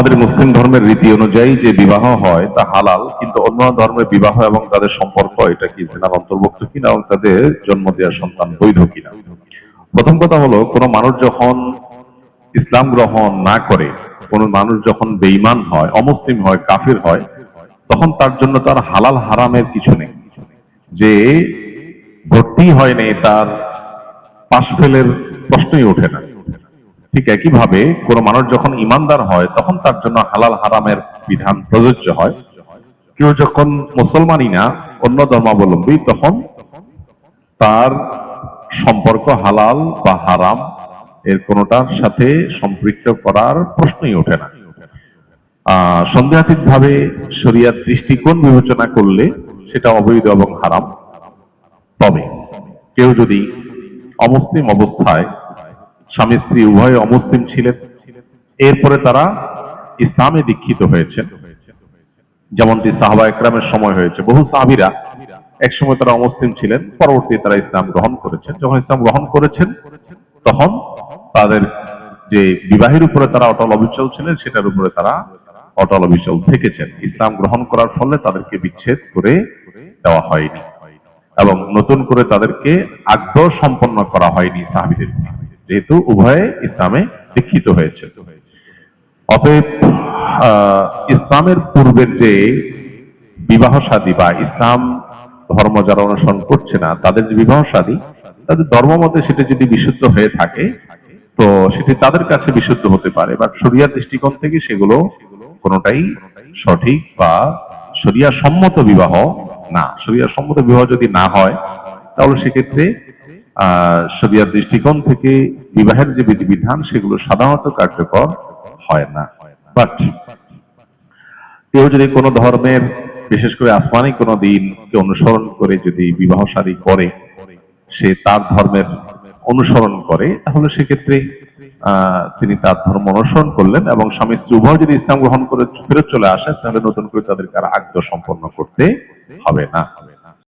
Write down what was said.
আমাদের মুসলিম ধর্মের রীতি অনুযায়ী যে বিবাহ হয় তা হালাল, কিন্তু অন্য ধর্মের বিবাহ এবং তাদের সম্পর্ক, এটা কি জেনার অন্তর্ভুক্ত কিনা এবং তাদের জন্ম দেওয়া সন্তান বৈধ কিনা? প্রথম কথা হলো, কোনো মানুষ যখন ইসলাম গ্রহণ না করে, কোনো মানুষ যখন বেঈমান হয়, অমুসলিম হয়, কাফির হয়, তখন তার জন্য তার হালাল হারামের কিছু নেই। যে ভর্তি হয়নি তার পাশ ফেলের প্রশ্নই ওঠে না। ঠিক একইভাবে কোনো মানুষ যখন ইমানদার হয়, তখন তার জন্য হালাল হারামের বিধান প্রযোজ্য হয়। কেউ যখন মুসলমানই না, অন্য ধর্মাবলম্বী, তখন তার সম্পর্ক হালাল বা হারাম এর কোনোটার সাথে সম্পৃক্ত করার প্রশ্নই ওঠে না। সন্দেহাতীত ভাবে শরিয়ার দৃষ্টিকোণ বিবেচনা করলে সেটা অবৈধ এবং হারাম। তবে কেউ যদি অমুসলিম অবস্থায় স্বামী স্ত্রী উভয় অমুসলিম ছিলেন। এরপরে তারা ইসলামে দীক্ষিত হয়েছেন। যেমনটি সাহাবা একরামের সময় হয়েছে। বহু সাহাবিরা এক সময় তারা অমুসলিম ছিলেন, পরবর্তী তারা ইসলাম গ্রহণ করেছেন। যখন ইসলাম গ্রহণ করেছেন, তখন তাদের যে বিবাহের উপরে তারা অটল অবিচল ছিলেন, সেটার উপরে তারা অটল অবিচল থেকেছেন। ইসলাম গ্রহণ করার ফলে তাদেরকে বিচ্ছেদ করে দেওয়া হয়নি এবং নতুন করে তাদেরকে আগ্রহ সম্পন্ন করা হয়নি সাহাবিদের যেহেতু উভয়ে ইসলামে দীক্ষিত হয়েছে। অতএব ইসলামের পূর্বের যে বিবাহ শাদী বা ইসলাম ধর্ম যারা অনুসরণ করছে না, তাদের যে বিবাহ শাদী তাদের ধর্ম মতে সেটা যদি বিশুদ্ধ হয়ে থাকে, তো সেটি তাদের কাছে বিশুদ্ধ হতে পারে। বা শরিয়ার দৃষ্টিকোণ থেকে সেগুলো কোনোটাই সঠিক বা শরিয়া সম্মত বিবাহ না। শরিয়া সম্মত বিবাহ যদি না হয়, তাহলে সেক্ষেত্রে শরিয়ার দৃষ্টিকোণ থেকে বিবাহের যে বিধিবিধান, সেগুলো সাধারণত কার্যকর হয় না। বাট কেউ যদি কোনো ধর্মের, বিশেষ করে আসমানি কোনো দিনকে অনুসরণ করে যদি বিবাহ শাদী করে, সে তার ধর্মের অনুসরণ করে, তাহলে সেক্ষেত্রে তিনি তার ধর্ম অনুসরণ করলেন এবং স্বামী স্ত্রী উভয় যদি ইসলাম গ্রহণ করে ফেরত চলে আসেন, তাহলে নতুন করে তাদেরকে আর আগ্রহ সম্পন্ন করতে হবে না।